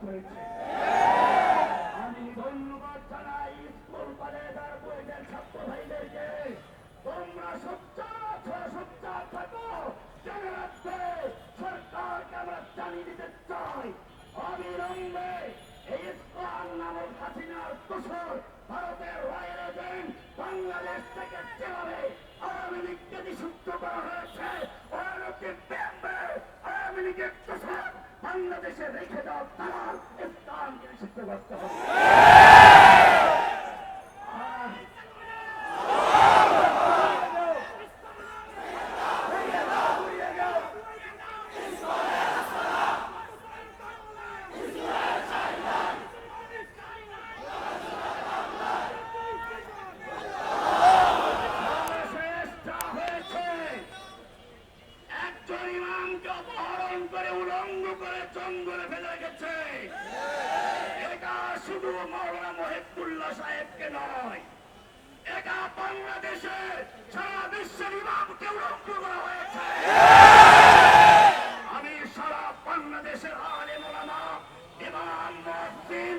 করেছে। আমি ধন্যবাদ জানাই স্কুল তোমরা সোচ্চার সোচ্চার থাকো জেনে রাখবে সরকারকে আমরা জানিয়ে দিতে চাই। অবিলম্বে এই ইসলাম নামক হাসিনার দোষর ভারতের রয়েল এজেন্ট বাংলাদেশ থেকে যেভাবে আওয়ামী লীগকে নিষিদ্ধ করা হয়েছে ওরাকে ব্যাম্বে আওয়ামী লীগের দোষর বাংলাদেশে রেখে দাও তারা ইসলামকে নিষিদ্ধ করতে হবে আর চেষ্টা হয়েছে একজন ইমামকে অপহরণ করে উলঙ্গ করে জঙ্গলে ফেলে রেখেছে এটা শুধু মৌলানা মহিবুল্লাহ সাহেবকে নয়, এটা বাংলাদেশে সারা বিশ্বের ইমামকে উলঙ্গ করা হয়েছে। আমি সারা বাংলাদেশের আলে মোলামা ইমাম মসজিদ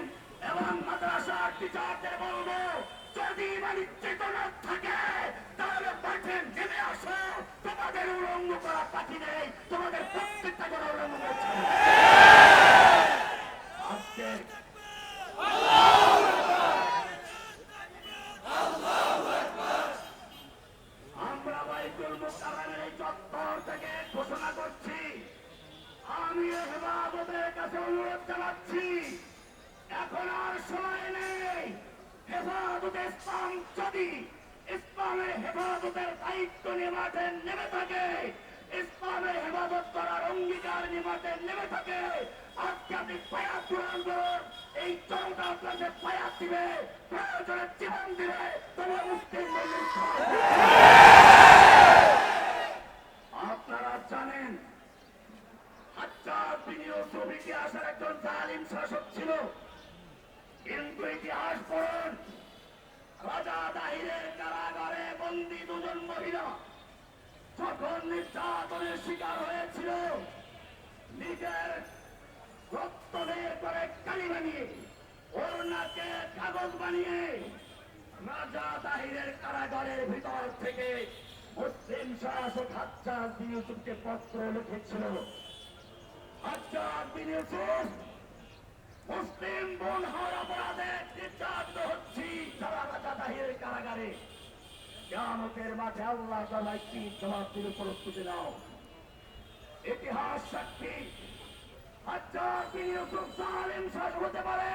এবং মাদ্রাসার টিচারদের বলব, যদি মানে চেতনা থাকে, তাহলে মাঠে নেমে আসো। তোমাদের উলঙ্গ করা পাঠি নেই, তোমাদের প্রত্যেকটা করে উলঙ্গ করছে আজকে আমরা জানাচ্ছি। এখন আর সময় নেই। হেফাজতে যদি ইসলামের হেফাজতের দায়িত্ব নিয়ে নেমে থাকে, ইসলামের হেফাজত করার অঙ্গীকার নিয়ে নেমে থাকে, আজকে আপনারা হাজার বিনিয়োগ শ্রমিক আসার একজন জালিম শাসক ছিল। কিন্তু ইতিহাস পড়ুন, রাজা দাহিরের কারাগারে বন্দী দুজন মহিলা যখন নির্যাতনের শিকার হয়েছিল, নিজের রক্ত করে কালি বানিয়ে ওনাকে কাগজ বানিয়ে রাজা তাহিরের কারাগারের ভিতর থেকে মুসলিম শাসক হাজ্জাজ বিন পত্র লিখেছিল। মুসলিম বোন হওয়ার অপরাধে নির্যাতিত হচ্ছি। সারা রাজা তাহিরের কারাগারে, কেয়ামতের মাঠে আল্লাহ তাআলা কি জবাব দিলে প্রস্তুতি নাও। ইতিহাস সাক্ষী, হাজ্জাজ বিন ইউসুফ জালিম শাসক হতে পারে,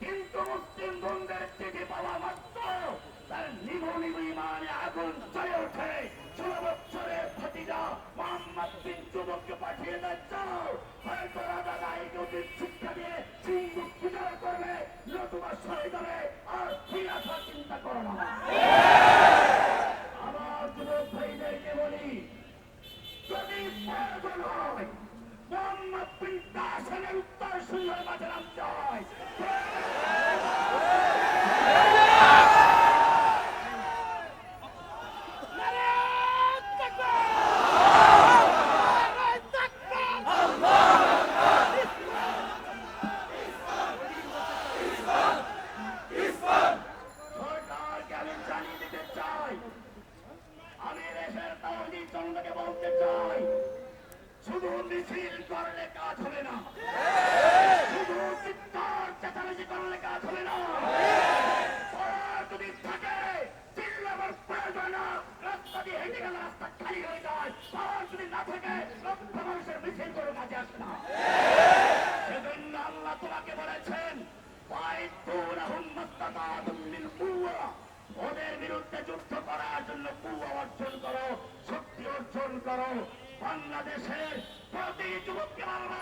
কিন্তু মুসলিম বন্ধের চিঠি পাওয়া মাত্র তার নিভ নিভ ইমানে সরে চিন্তা করো না। আমার যুবক ভাইদেরকে বলি যদি প্রয়োজন হয় মোহাম্মদ বিন উত্তর সুন্দর মাঝে নামতে হয় সরকারকে আমি জানিয়ে দিতে চাই আমি দেশের তাওহিদ জনতাকে বলতে চাই শুধু মিছিল করলে কাজ হবে না। শুধু চিৎকার চেঁচামেচি করলে কাজ হবে না। বাংলাদেশের প্রতি যুবককে বলব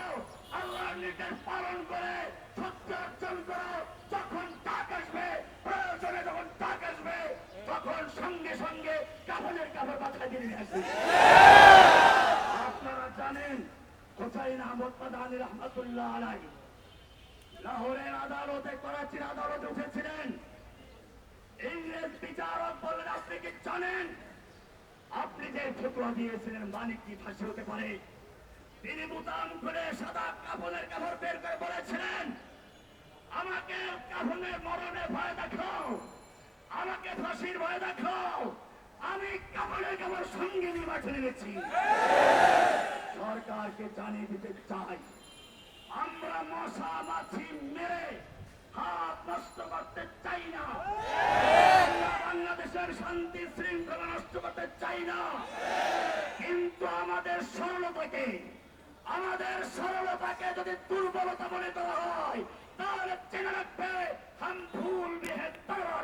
আল্লাহর নির্দেশ পালন করে শক্তি অর্জন করো। যখন ডাক আসবে, প্রয়োজনে যখন ডাক আসবে, তখন সঙ্গে সঙ্গে কাপড়ের কাপড় মাথায় দিয়ে আসবে। আপনারা জানেন হোসাইন আহমদ মাদানী রহমতুল্লাহ আলাই? লাহোরের আদালতে, করাচির আদালতে উঠেছিলেন। ইংরেজ বিচারক বললেন আপনি কি জানেন? ফতুয়া দিয়েছিলেন, মানিক কি ফাঁসি হতে পারে? তিনি বুতাম করে সাদা কাপড়ের কাপড় বের করে বলেছিলেন, আমাকে কাফনের মরণে ভয় দেখাও, আমাকে ফাঁসির ভয় দেখাও, আমি কাপড়ের কাপড় সঙ্গে নিয়ে মাঠে সরকারকে জানিয়ে দিতে চাই, আমরা মশা মাছি মেরে হাত নষ্ট করতে চাই না। বাংলাদেশের শান্তি শৃঙ্খলা নষ্ট করতে চাই না। কিন্তু আমাদের সরলতাকে আমাদের সরলতাকে যদি দুর্বলতা মনে করা হয়, তাহলে চেনে রাখবে, হাম ভুল বিহে তরর